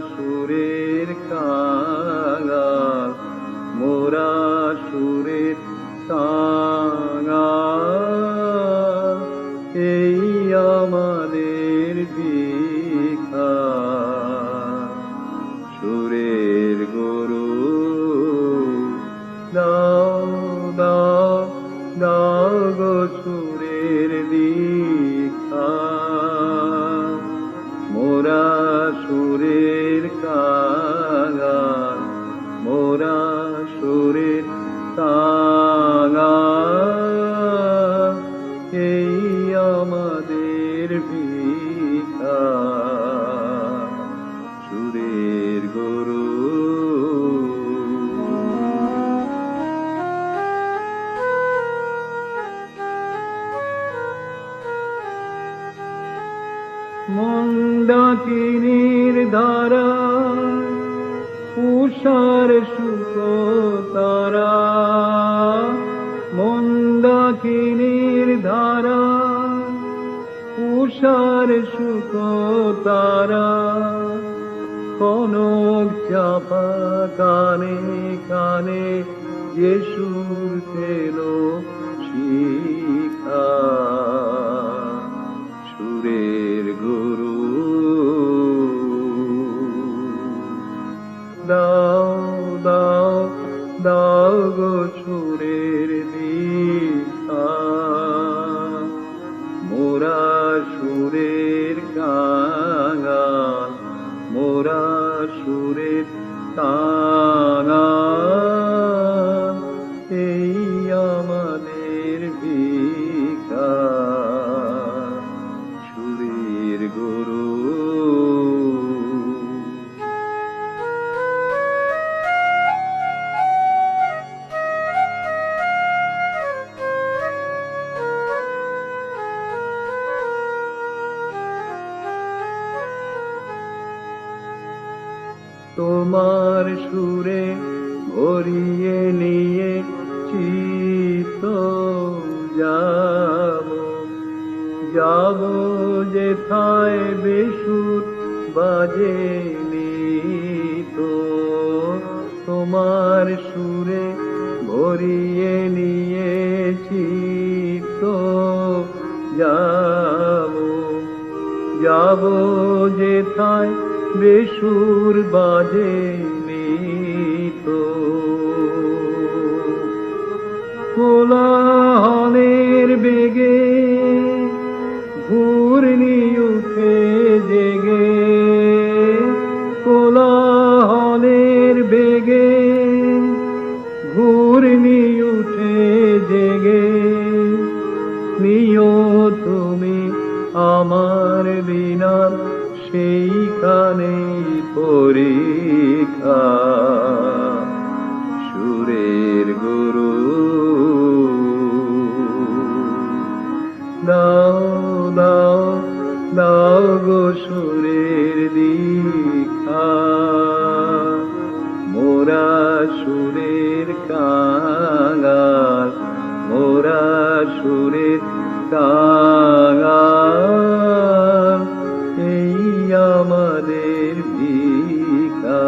সুরের কাঙাল মোরা সুরের কাঙাল। এই আমাদের ভিক্ষা সুরের গরু। দাও দাও দাও গো সুরের দীক্ষা আমাদের সুরের গরু। মন্দাকিনীর ধারা উষার সুখ সুখ তারা কনক চাপা কানে কানে যে সুর পেল শিখা। মোরা সুরের কাঙাল তোমার সুরে ভরিয়ে নিয়ে চিত যাব। যাব যেথায় বেসুর বাজে তো তোমার সুরে ভরিয়ে নিয়ে চিত যাব। যাব যেথায় বেসুর বাজে তো কোলাহলের বেগে ঘূর্ণি উঠে জেগে। কোলাহলের বেগে ঘূর্ণি উঠে জেগে। নিও তুমি আমার বিনার সেইখানে পরীক্ষা। সুরের গুরু। দাও দাও দাও গো সুরের দীক্ষা। মোরা সুরের কাঙাল, মোরা সুরের কাঙাল ভিক্ষা